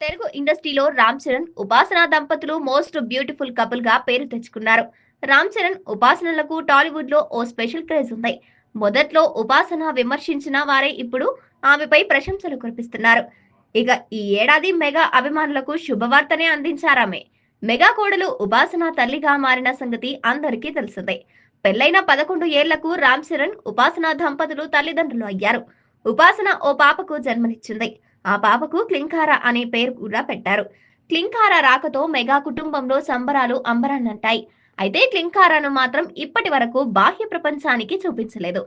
తెలుగు ఇండస్ట్రీలో రామ్ చరణ్ ఉపాసన దంపతులు మోస్ట్ బ్యూటిఫుల్ కపుల్గా పేరు తెచ్చుకున్నారు. రామ్ చరణ్ ఉపాసనలకు టాలీవుడ్లో ఓ స్పెషల్ క్రేజ్ ఉంది. మొదట్లో ఉపాసన విమర్శించిన వారే ఇప్పుడు ఆమెపై ప్రశంసలు కురిపిస్తున్నారు. ఇక ఈ ఏడాది మెగా అభిమానులకు శుభవార్తనే అందించారామె మెగా కోడలు ఉపాసన తల్లిగా మారిన సంగతి అందరికీ తెలిసిందే. పెళ్ళైన పదకొండు ఏళ్ళకు రామ్ చరణ్ ఉపాసన దంపతులు తల్లిదండ్రులు అయ్యారు. ఉపాసన ఓ పాపకు జన్మనిచ్చింది. ఆ పాపకు క్లింకార అనే పేరు కూడా పెట్టారు. క్లింకార రాకతో మెగా కుటుంబంలో సంబరాలు అంబరాన్నంటాయి. అయితే క్లింకారాను మాత్రం ఇప్పటి వరకు బాహ్య ప్రపంచానికి చూపించలేదు.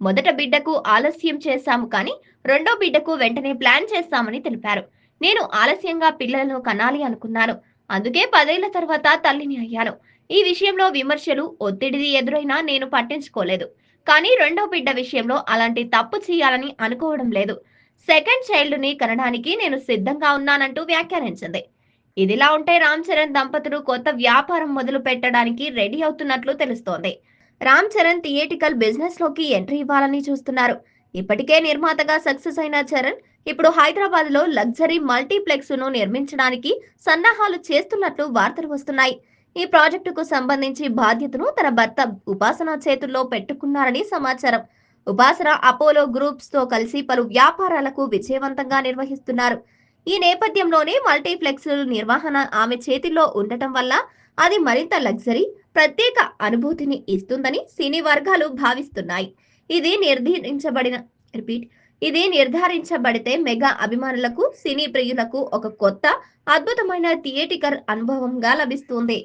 మొదట బిడ్డకు ఆలస్యం చేశాము కానీ రెండో బిడ్డకు వెంటనే ప్లాన్ చేస్తామని తెలిపారు. నేను ఆలస్యంగా పిల్లలను కనాలి అనుకున్నాను. అందుకే పదేళ్ళ తర్వాత తల్లిని అయ్యాను. ఈ విషయంలో విమర్శలు ఒత్తిడిది ఎదురైనా నేను పట్టించుకోలేదు. కానీ రెండో బిడ్డ విషయంలో అలాంటి తప్పు చేయాలని అనుకోవడం లేదు. సెకండ్ చైల్డ్ని కనడానికి నేను సిద్ధంగా ఉన్నానంటూ వ్యాఖ్యానించింది. ఇదిలా ఉంటే రామ్ చరణ్ దంపతులు కొత్త వ్యాపారం మొదలు పెట్టడానికి రెడీ అవుతున్నట్లు తెలుస్తోంది. రామ్ చరణ్ థియేటికల్ బిజినెస్లోకి ఎంట్రీ ఇవ్వాలని చూస్తున్నారు. ఇప్పటికే నిర్మాతగా సక్సెస్ అయిన చరణ్ ఇప్పుడు హైదరాబాద్లో లగ్జరీ మల్టీప్లెక్స్ను నిర్మించడానికి సన్నాహాలు చేస్తున్నట్లు వార్తలు వస్తున్నాయి. ఈ ప్రాజెక్టుకు సంబంధించి బాధ్యతను తన భర్త ఉపాసన చేతుల్లో పెట్టుకున్నారని సమాచారం. ఉపాసన అపోలో గ్రూప్స్తో కలిసి పలు వ్యాపారాలకు విజయవంతంగా నిర్వహిస్తున్నారు. ఈ నేపథ్యంలోనే మల్టీప్లెక్స్ నిర్వహణ ఆమె చేతిలో ఉండటం వల్ల అది మరింత లగ్జరీ ప్రత్యేక అనుభూతిని ఇస్తుందని సినీ వర్గాలు భావిస్తున్నాయి. ఇది నిర్ధారించబడిన రిపీట్ ఇది నిర్ధారించబడితే మెగా అభిమానులకు సినీ ప్రియులకు ఒక కొత్త అద్భుతమైన థియేటికల్ అనుభవంగా లభిస్తుంది.